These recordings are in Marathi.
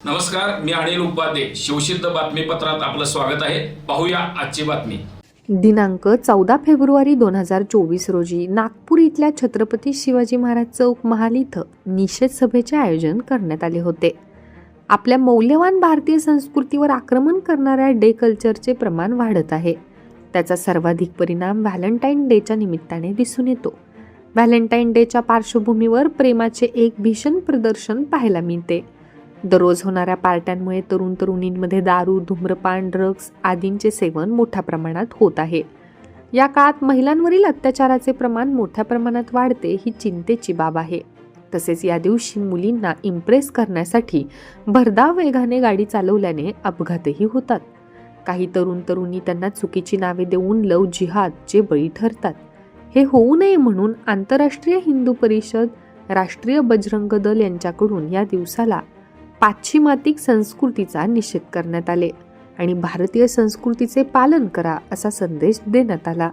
नमस्कार मी अनिल उपाध्ये. शिवसिद्ध बातमीपत्रात आपलं स्वागत आहे. पाहूया आजची बातमी. दिनांक चौदा फेब्रुवारी दोन हजार चोवीस रोजी नागपूर इथल्या छत्रपती शिवाजी महाराज चौक महाल इथं निषेध सभेचे आयोजन करण्यात आले होते. आपल्या मौल्यवान भारतीय संस्कृतीवर आक्रमण करणाऱ्या डे कल्चरचे प्रमाण वाढत आहे. त्याचा सर्वाधिक परिणाम व्हॅलेंटाईन डेच्या निमित्ताने दिसून येतो. व्हॅलेंटाईन डेच्या पार्श्वभूमीवर प्रेमाचे एक भीषण प्रदर्शन पाहायला मिळते. दररोज होणाऱ्या पार्ट्यांमुळे तरुण तरुणींमध्ये दारू धूम्रपान ड्रग्ज आदींचे सेवन मोठ्या प्रमाणात होत आहे. या काळात महिलांवरील अत्याचाराचे प्रमाण मोठ्या प्रमाणात वाढते ही चिंतेची बाब आहे. तसेच या दिवशी मुलींना इम्प्रेस करण्यासाठी भरधाव वेगाने गाडी चालवल्याने अपघातही होतात. काही तरुण तरुणी त्यांना चुकीची नावे देऊन लव जिहादचे बळी ठरतात. हे होऊ नये म्हणून आंतरराष्ट्रीय हिंदू परिषद राष्ट्रीय बजरंग दल यांच्याकडून या दिवसाला पाश्चिमातिक संस्कृतीचा निषेध करण्यात आले आणि भारतीय संस्कृतीचे पालन करा असा संदेश देण्यात आला.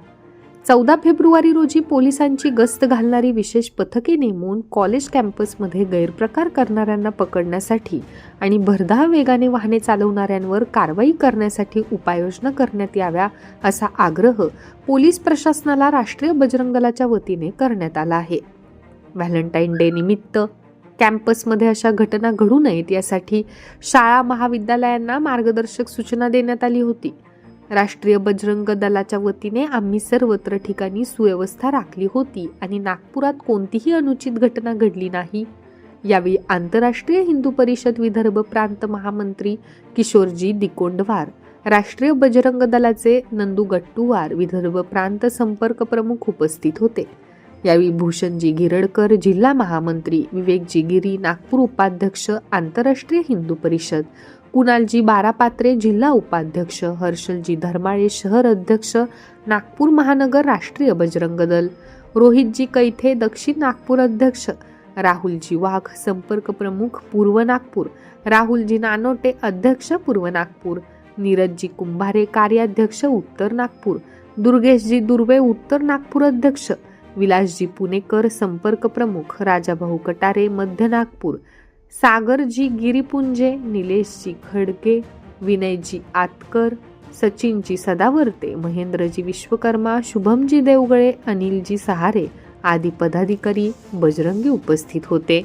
चौदा फेब्रुवारी रोजी पोलिसांची गस्त घालणारी विशेष पथके नेमून कॉलेज कॅम्पसमध्ये गैरप्रकार करणाऱ्यांना पकडण्यासाठी आणि भरधाव वेगाने वाहने चालवणाऱ्यांवर कारवाई करण्यासाठी उपाययोजना करण्यात याव्या असा आग्रह पोलीस प्रशासनाला राष्ट्रीय बजरंग दलाच्या वतीने करण्यात आला आहे. व्हॅलेंटाईन डे निमित्त कॅम्पसमध्ये अशा घटना घडू नयेत यासाठी शाळा महाविद्यालयांना मार्गदर्शक सूचना देण्यात आली होती. राष्ट्रीय बजरंग दलाच्या वतीने आम्ही सर्वत्र ठिकाणी सुव्यवस्था राखली होती आणि नागपुरात कोणतीही अनुचित घटना घडली नाही. यावेळी आंतरराष्ट्रीय हिंदू परिषद विदर्भ प्रांत महामंत्री किशोरजी दिकोंडवार राष्ट्रीय बजरंग दलाचे नंदू गट्टुवार विदर्भ प्रांत संपर्क प्रमुख उपस्थित होते. यावेळी भूषणजी गिरडकर जिल्हा महामंत्री विवेकजी गिरी नागपूर उपाध्यक्ष आंतरराष्ट्रीय हिंदू परिषद कुणालजी बारापात्रे जिल्हा उपाध्यक्ष हर्षलजी धर्माळे शहर अध्यक्ष नागपूर महानगर राष्ट्रीय बजरंग दल रोहितजी कैथे दक्षिण नागपूर अध्यक्ष राहुलजी वाघ संपर्क प्रमुख पूर्व नागपूर राहुलजी नानोटे अध्यक्ष पूर्व नागपूर नीरजजी कुंभारे कार्याध्यक्ष उत्तर नागपूर दुर्गेशजी दुर्वे उत्तर नागपूर अध्यक्ष विलासजी पुणेकर संपर्क प्रमुख राजाभाऊ कटारे मध्य नागपूर सागरजी गिरीपुंजे निलेशजी खडके विनयजी आतकर सचिनजी सदावर्ते महेंद्रजी विश्वकर्मा शुभमजी देवगळे अनिलजी सहारे आदी पदाधिकारी बजरंगी उपस्थित होते.